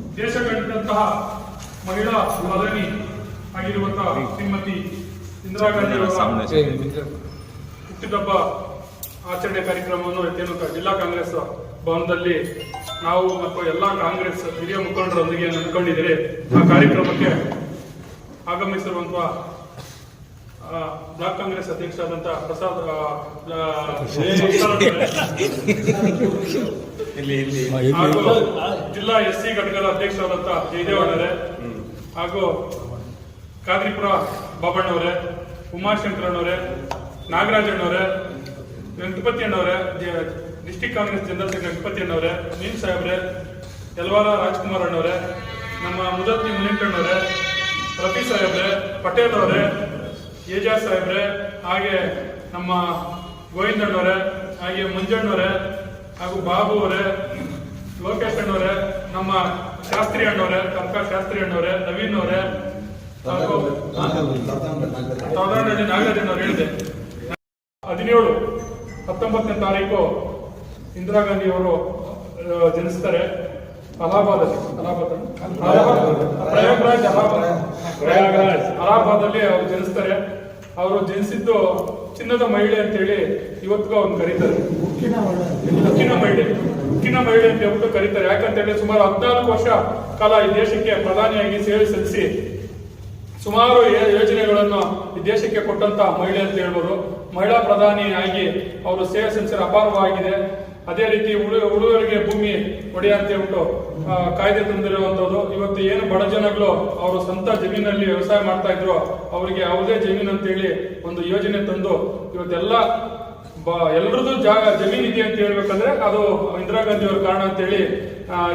ದೇಶ ಕಂಡಂತಹ ಮಹಿಳಾ ಪ್ರಧಾನಿ ಆಗಿರುವಂತಹ ಶ್ರೀಮತಿ ಇಂದಿರಾ ಗಾಂಧಿ ಹುಟ್ಟಿದಬ್ಬ ಆಚರಣೆ ಕಾರ್ಯಕ್ರಮವನ್ನು ಎತ್ತಿರುವಂತಹ ಜಿಲ್ಲಾ ಕಾಂಗ್ರೆಸ್ ಭವನದಲ್ಲಿ ನಾವು ಮತ್ತು ಎಲ್ಲಾ ಕಾಂಗ್ರೆಸ್ ಹಿರಿಯ ಮುಖಂಡರೊಂದಿಗೆ ನಂಬ್ಕೊಂಡಿದ್ದೀರಿ ಆ ಕಾರ್ಯಕ್ರಮಕ್ಕೆ ಆಗಮಿಸಿರುವಂತಹ ಬ್ಲಾಕ್ ಕಾಂಗ್ರೆಸ್ ಅಧ್ಯಕ್ಷರಾದಂತಹ ಪ್ರಸಾದ್ ಜಿಲ್ಲಾ ಎಸ್ ಸಿ ಘಟಕದ ಅಧ್ಯಕ್ಷರಾದಂತ ಜಯದೇವಣ್ಣವರೇ ಹಾಗೂ ಕಾದ್ರಿಪುರ ಬಾಬಣ್ಣವರೇ ನಾಗರಾಜ್ ನಾಗರಾಜಣ್ಣವರೇ Ganapati ಅಣ್ಣವರೇ district Congress general secretary Venkatapathi ಅಣ್ಣವರೇ ನೀನ್ ಸಾಹೇಬ್ರೆ ಯಲ್ವಾರ ರಾಜ್ಕುಮಾರ್ ಅಣ್ಣವರೇ ನಮ್ಮ ಮುದತ್ತಿ ಮುನಿಂಕಣ್ಣವರೇ ರಫಿ ಸಾಹೇಬ್ರೆ ಪಟೇಲ್ ಅವರೇ ಏಜಾಜ್ ಸಾಹೇಬ್ರೆ, ಹಾಗೆ ನಮ್ಮ ಗೋವಿಂದಣ್ಣವರೇ, ಹಾಗೆ ಮಂಜಣ್ಣವರೇ, ಹಾಗೂ ಬಾಬು ಅವರೇ, ಲೋಕೇಶ್ ಅಣ್ಣವರೇ, ನಮ್ಮ ಶಾಸ್ತ್ರಿ ಅಣ್ಣವರೇ ಕಪ್ಪ ಶಾಸ್ತ್ರಿ ಅಣ್ಣವರೇ, ನವೀನ್ ಅವರೇ, ಹಾಗೂ ಹೇಳಿದೆ ಹದಿನೇಳು, ಹತ್ತೊಂಬತ್ತನೇ ತಾರೀಕು ಇಂದಿರಾ ಗಾಂಧಿ ಅವರು ಜನಿಸ್ತಾರೆ. ಅಲಹಾಬಾದಲ್ಲಿ ಅಲಹಾಬಾದ್ ಅಲಹಾಬಾದ್ ಪ್ರಯಾಗ್ರಾಜ್ ಅಲಹಾಬಾದ್ ಪ್ರಯಾಗ್ರಾಜ್ ಅಲಹಾಬಾದಲ್ಲಿ ಅವರು ಜನಿಸ್ತಾರೆ. ಅವರು ಜನಿಸಿದ್ದು ಚಿನ್ನದ ಮಹಿಳೆ ಅಂತೇಳಿ ಇವತ್ತಿಗೂ ಅವ್ನು ಕರೀತಾರೆ. ಉಕ್ಕಿನ ಮಹಿಳೆ. ಉಕ್ಕಿನ ಮಹಿಳೆ ಅಂತ ಹೇಳ್ಬಿಟ್ಟು ಕರೀತಾರೆ. ಯಾಕಂತ ಹೇಳಿ ಸುಮಾರು ಹದಿನಾಲ್ಕು ವರ್ಷ ಕಾಲ ಈ ದೇಶಕ್ಕೆ ಪ್ರಧಾನಿಯಾಗಿ ಸೇವೆ ಸಲ್ಲಿಸಿ ಸುಮಾರು ಯೋಜನೆಗಳನ್ನು ಈ ದೇಶಕ್ಕೆ ಕೊಟ್ಟಂತ ಮಹಿಳೆ ಅಂತ ಹೇಳ್ಬೋದು. ಮಹಿಳಾ ಪ್ರಧಾನಿಯಾಗಿ ಅವರು ಸೇವೆ ಸಲ್ಲಿಸಿದ ಅಪಾರವಾಗಿದೆ. ಅದೇ ರೀತಿ ಉಳು, ಉಳುವರಿಗೆ ಭೂಮಿ ಒಡೆಯ ಹೇಳ್ಬಿಟ್ಟು ಕಾಯ್ದೆ ತಂದಿರುವಂತದ್ದು ಇವತ್ತು ಏನು ಬಡ ಜನಗಳು ಅವರು ಸ್ವಂತ ಜಮೀನಲ್ಲಿ ವ್ಯವಸಾಯ ಮಾಡ್ತಾ ಇದ್ರು, ಅವರಿಗೆ ಯಾವುದೇ ಜಮೀನು ಅಂತ ಹೇಳಿ ಒಂದು ಯೋಜನೆ ತಂದು, ಇವತ್ತೆಲ್ಲ ಎಲ್ರದ್ದು ಜಾಗ, ಜಮೀನ್ ಇದೆ ಅಂತ ಹೇಳ್ಬೇಕಂದ್ರೆ ಅದು ಇಂದಿರಾ ಗಾಂಧಿ ಅವ್ರ ಕಾರಣ ಅಂತ ಹೇಳಿ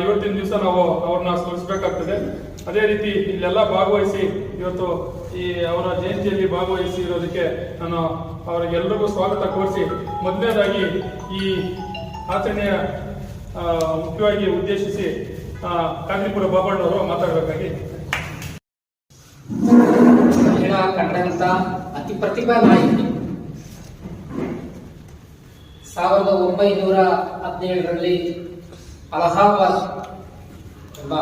ಇವತ್ತಿನ ದಿವಸ ನಾವು ಅವ್ರನ್ನ ಸ್ಮರಿಸಬೇಕಾಗ್ತದೆ. ಅದೇ ರೀತಿ ಇಲ್ಲೆಲ್ಲ ಭಾಗವಹಿಸಿ, ಇವತ್ತು ಈ ಅವರ ಜಯಂತಿಯಲ್ಲಿ ಭಾಗವಹಿಸಿ ಇರೋದಕ್ಕೆ ನಾನು ಅವರಿಗೆಲ್ಲರಿಗೂ ಸ್ವಾಗತ ಕೋರಿಸಿ, ಮೊದಲನೇದಾಗಿ ಈ ಆಚರಣೆಯ ಮುಖ್ಯವಾಗಿ ಉದ್ದೇಶಿಸಿ ಕಾಂಗ್ರೀಪುರ ಬಾಬಣ್ಣ ಬಾಬಣ್ಣವರು ಮಾತಾಡಬೇಕಾಗಿ. ಮಹಿಳಾ ಕಂಡಂತ ಅತಿ ಪ್ರತಿಭಾ ನಾಯಕಿ. ಸಾವಿರದ ಒಂಬೈನೂರ ಹದಿನೇಳರಲ್ಲಿ ಅಲಹಾಬಾದ್ ಎಂಬ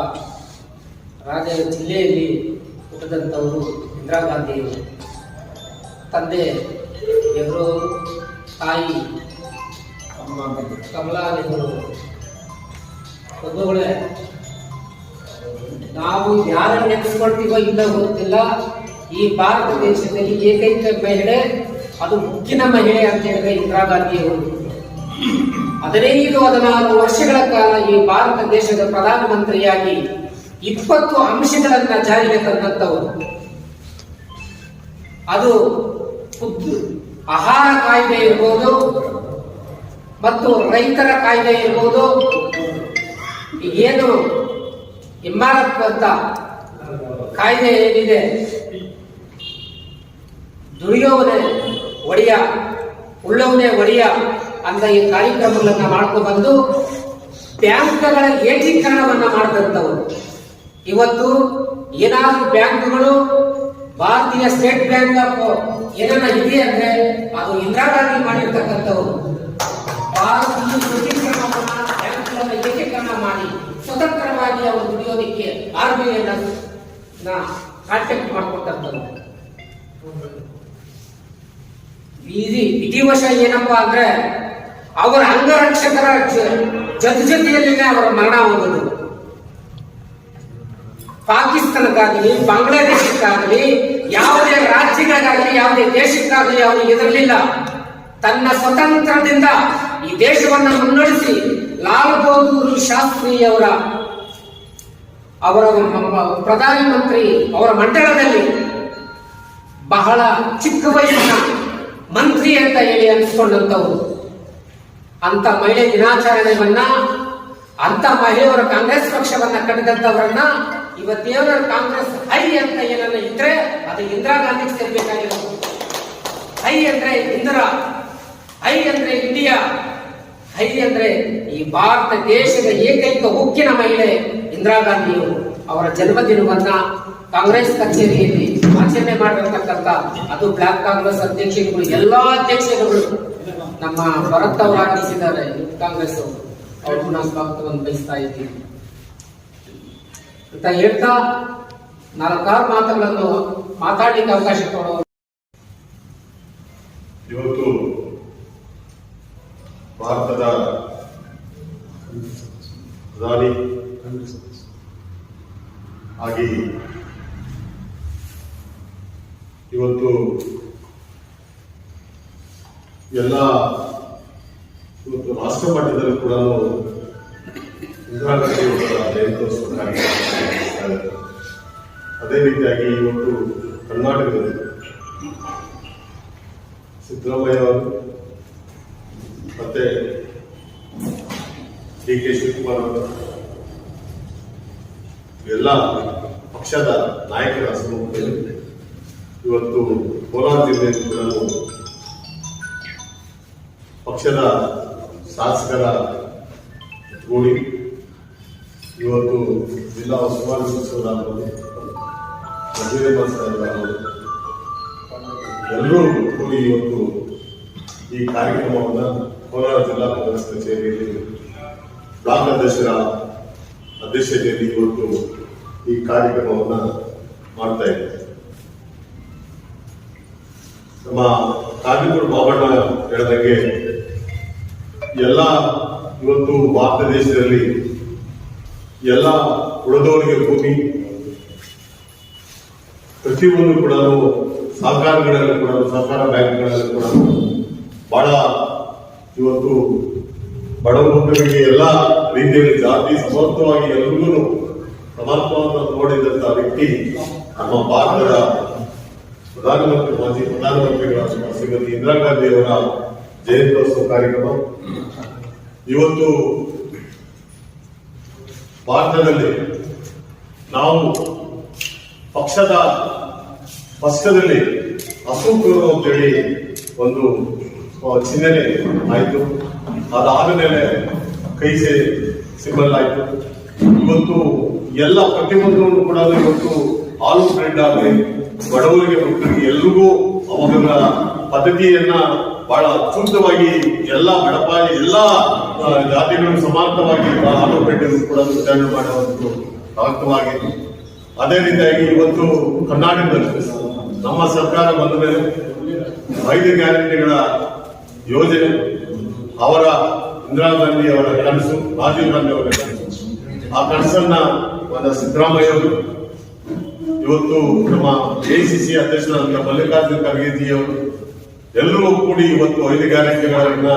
ರಾಜ ಜಿಲ್ಲೆಯಲ್ಲಿ ಹುಟ್ಟಿದಂಥವರು ಇಂದಿರಾ ಗಾಂಧಿಯವರು. ತಂದೆ, ನೆಹರು ತಾಯಿ ಕಮಲಾ ಬಂಧುಗಳೇ, ನಾವು ಯಾರನ್ನು ನೆನೆಸ್ಕೊಳ್ತೀವೋ ಇಲ್ಲ ಗೊತ್ತಿಲ್ಲ. ಈ ಭಾರತ ದೇಶದಲ್ಲಿ ಏಕೈಕ ಮಹಿಳೆ, ಅದು ಮುಖ್ಯನ ಮಹಿಳೆ ಅಂತ ಹೇಳಿದ್ರೆ ಇಂದಿರಾ ಗಾಂಧಿಯವರು ಹದಿನೈದು ಹದಿನಾರು ವರ್ಷಗಳ ಕಾಲ ಈ ಭಾರತ ದೇಶದ ಪ್ರಧಾನಮಂತ್ರಿಯಾಗಿ ಇಪ್ಪತ್ತು ಅಂಶಗಳನ್ನ ಜಾರಿಗೆ ತಂದಂತವರು ಅದು ಆಹಾರ ಕಾಯ್ದೆ ಇರ್ಬೋದು ಮತ್ತು ರೈತರ ಕಾಯ್ದೆ ಇರ್ಬೋದು. ಏನು ಇಮಾರತ್ ಕಾಯ್ದೆ ಏನಿದೆ? ದುಡಿಯೋವನೇ ಒಡೆಯ, ಉಳ್ಳವನೇ ಒಡೆಯ ಅಂತ ಈ ಕಾರ್ಯಕ್ರಮಗಳನ್ನ ಮಾಡ್ಕೊಂಡು ಬಂದು ಬ್ಯಾಂಕ್ಗಳ ಏಕೀಕರಣವನ್ನ ಮಾಡಿದಂಥವರು. ಇವತ್ತು ಏನಾದರೂ ಬ್ಯಾಂಕ್ಗಳು, ಭಾರತೀಯ ಸ್ಟೇಟ್ ಬ್ಯಾಂಕ್ ಆಫ್ ಏನನ್ನ ಇದೆ ಅಂದ್ರೆ ಅದು ಇಂದಿರಾ ಗಾಂಧಿ ಮಾಡಿರ್ತಕ್ಕಂಥವ್ರು. ಕಾಂಟ್ಯಾಕ್ಟ್ ಇದು ವಿಧಿ ವರ್ಷ ಏನಪ್ಪಾ ಅಂದ್ರೆ, ಅವರ ಅಂಗರಕ್ಷಕರ ಜೊತೆ ಜೊತೆಯಲ್ಲಿನೇ ಅವರ ಮರಣ ಹೊಂದದು ಪಾಕಿಸ್ತಾನಕ್ಕಾಗಲಿ, ಬಾಂಗ್ಲಾದೇಶಕ್ಕಾಗಲಿ, ಯಾವುದೇ ರಾಜ್ಯಗಳಿಗಾಗಲಿ, ಯಾವುದೇ ದೇಶಕ್ಕಾಗಲಿ ಅವರು ಎದುರಲಿಲ್ಲ ತನ್ನ ಸ್ವತಂತ್ರದಿಂದ ಈ ದೇಶವನ್ನು ಮುನ್ನಡೆಸಿ ಲಾಲ್ ಬಹದ್ದೂರ್ ಶಾಸ್ತ್ರಿ ಅವರ ಪ್ರಧಾನಮಂತ್ರಿ ಅವರ ಮಂಡಳದಲ್ಲಿ ಬಹಳ ಚಿಕ್ಕ ವಯಸ್ಸಿನ ಮಂತ್ರಿ ಅಂತ ಹೇಳಿ ಅನ್ಸ್ಕೊಂಡಂತವ್ರು ಅಂತ ಮಹಿಳೆ ದಿನಾಚರಣೆಯನ್ನ ಅಂತ ಮಹಿಳೆಯವರ ಕಾಂಗ್ರೆಸ್ ಪಕ್ಷವನ್ನ ಕಟ್ಟಿದಂತವರನ್ನ ಇವತ್ತೇನ ಕಾಂಗ್ರೆಸ್ ಹೈ ಅಂತ ಏನನ್ನ ಇದ್ರೆ ಅದು ಇಂದಿರಾ ಗಾಂಧಿಗೆ ಸೇರ್ಬೇಕಾಗಿರೋದು. ಹೈ ಅಂದ್ರೆ ಇಂದಿರಾ, ಹೈ ಅಂದ್ರೆ ಇಂಡಿಯಾ, ಹೈ ಅಂದ್ರೆ ಈ ಭಾರತ ದೇಶದ ಏಕೈಕ ಉಕ್ಕಿನ ಮಹಿಳೆ. ಇಂದಿರಾ ಗಾಂಧಿಯವರು ಅವರ ಜನ್ಮದಿನವನ್ನ ಕಾಂಗ್ರೆಸ್ ಕಚೇರಿಯಲ್ಲಿ ಆಚರಣೆ ಮಾಡಿರ್ತಕ್ಕಂಥ, ಅದು ಬ್ಲಾಕ್ ಕಾಂಗ್ರೆಸ್ ಅಧ್ಯಕ್ಷರುಗಳು ಎಲ್ಲಾ ಅಧ್ಯಕ್ಷರುಗಳು ನಮ್ಮ ಭರತ್ ಅವರು ಆಗಿಸಿದ್ದಾರೆ ಯೂತ್ ಕಾಂಗ್ರೆಸ್ ಅವರು. ಅವ್ರಿಗೂ ಸ್ವಾಗತವನ್ನು ಬಯಸ್ತಾ ಇದ್ದೀವಿ. ಅಂತ ಹೇಳ್ತಾ ನಾಲ್ಕಾರು ಮಾತುಗಳನ್ನು ಮಾತಾಡಲಿಕ್ಕೆ ಅವಕಾಶ ಕೊಡೋ ಇವತ್ತು ಭಾರತದ ಪ್ರಧಾನಿ ಆಗಿ ಇವತ್ತು ಎಲ್ಲ ಇವತ್ತು ರಾಷ್ಟ್ರ ಮಟ್ಟದಲ್ಲಿ ಕೂಡ ಜಯಂತ್ಯೋತ್ಸವ ಅದೇ ರೀತಿಯಾಗಿ ಇವತ್ತು ಕರ್ನಾಟಕದಲ್ಲಿ ಸಿದ್ದರಾಮಯ್ಯ ಅವರು ಮತ್ತೆ ಡಿ ಕೆ ಶಿವಕುಮಾರ್ ಅವರು ಎಲ್ಲ ಪಕ್ಷದ ನಾಯಕರ ಸಮ್ಮುಖದಲ್ಲಿ ಇವತ್ತು ಕೋಲಾರ ಜಿಲ್ಲೆಯಲ್ಲಿ ಕೂಡ ಪಕ್ಷದ ಶಾಸಕರ ಗೂಡಿ ಇವತ್ತು ಜಿಲ್ಲಾ ಉಸ್ತುವಾರಿ ಸಚಿವರಾಗಬಹುದು ಮದುವೆ ಮಾಸ್ತರಾಗಬಹುದು ಎಲ್ಲರೂ ಕೂಡಿ ಇವತ್ತು ಈ ಕಾರ್ಯಕ್ರಮವನ್ನು ಕೋಲಾರ ಜಿಲ್ಲಾ ಕಾಂಗ್ರೆಸ್ ಕಚೇರಿಯಲ್ಲಿ ಬ್ಲಾಕ್ ಅಧ್ಯಕ್ಷರ ಅಧ್ಯಕ್ಷತೆಯಲ್ಲಿ ಇವತ್ತು ಈ ಕಾರ್ಯಕ್ರಮವನ್ನು ಮಾಡ್ತಾ ಇದ್ದೇವೆ ನಮ್ಮ ಕಾಗಿನೂರು ಬಾಬಣ್ಣ ಹೇಳಿದಂಗೆ ಎಲ್ಲ ಇವತ್ತು ಭಾರತ ದೇಶದಲ್ಲಿ ಎಲ್ಲ ಉಳಿದವರಿಗೆ ಭೂಮಿ, ಪ್ರತಿಯೊಂದು ಕೂಡ ಸಹಕಾರಗಳಲ್ಲಿ ಕೂಡ ಸಹಕಾರ ಬ್ಯಾಂಕ್ಗಳಲ್ಲಿ ಕೂಡ ಬಹಳ ಇವತ್ತು ಬಡವರಿಗೆ ಎಲ್ಲ ರೀತಿಯಲ್ಲಿ ಜಾತಿ ಸಮರ್ಥವಾಗಿ ಎಲ್ರಿಗೂ ಸಮರ್ಥವನ್ನು ನೋಡಿದಂತ ವ್ಯಕ್ತಿ ನಮ್ಮ ಭಾರತದ ಪ್ರಧಾನಮಂತ್ರಿ ಮಾಜಿ ಪ್ರಧಾನಮಂತ್ರಿಗಳ ಶ್ರೀಮತಿ ಇಂದಿರಾ ಗಾಂಧಿ ಅವರ ಜಯಂತ್ಯೋತ್ಸವ ಕಾರ್ಯಕ್ರಮ. ಇವತ್ತು ಭಾರತದಲ್ಲಿ ನಾವು ಪಕ್ಷದ ಪಕ್ಷದಲ್ಲಿ ಅಂತ ಅಂತೇಳಿ ಒಂದು ಚಿಂತನೆ ಆಯಿತು. ಅದಾದ ಮೇಲೆ ಕೈ ಸೇ ಸಿಂಬಲ್ ಆಯಿತು. ಇವತ್ತು ಎಲ್ಲ ಪ್ರತಿಯೊಂದರೂ ಕೂಡ ಇವತ್ತು ಆಲ್ ಬ್ರೆಡ್ ಆಗಲಿ ಬಡವರಿಗೆ ಮಕ್ಕಳಿಗೆ ಎಲ್ರಿಗೂ ಅವಾಗ ಪದ್ಧತಿಯನ್ನ ಬಹಳ ಅತ್ಯುತ್ತವಾಗಿ ಎಲ್ಲ ಹಡಪಾಯಿ ಎಲ್ಲ ಜಾತಿಗಳನ್ನು ಜಾತಿಗಳು ಸಮಾಂತರವಾಗಿ ಆಲು ಬ್ರೆಡ್ ಕೂಡ ವಿತರಣೆ ಮಾಡುವಂಥದ್ದು ಅವಕ್ತವಾಗಿ ಅದೇ ರೀತಿಯಾಗಿ ಇವತ್ತು ಕರ್ನಾಟಕದಲ್ಲಿ ನಮ್ಮ ಸರ್ಕಾರ ಬಂದ ಮೇಲೆ ಐದು ಗ್ಯಾರಂಟಿಗಳ ಯೋಜನೆ. ಅವರ ಇಂದಿರಾ ಗಾಂಧಿ ಅವರ ಕನಸು, ರಾಜೀವ್ ಗಾಂಧಿ ಅವರ ಕನಸು. ಆ ಕನಸನ್ನ ಒಂದು ಸಿದ್ದರಾಮಯ್ಯ ಇವತ್ತು ನಮ್ಮ ಎಐಸಿಸಿ ಅಧ್ಯಕ್ಷರಾದಂತಹ ಮಲ್ಲಿಕಾರ್ಜುನ ಖರ್ಗೆ ಅವರು ಎಲ್ಲರೂ ಕೂಡಿ ಇವತ್ತು ಐದು ಗ್ಯಾರಂಟಿಗಳನ್ನ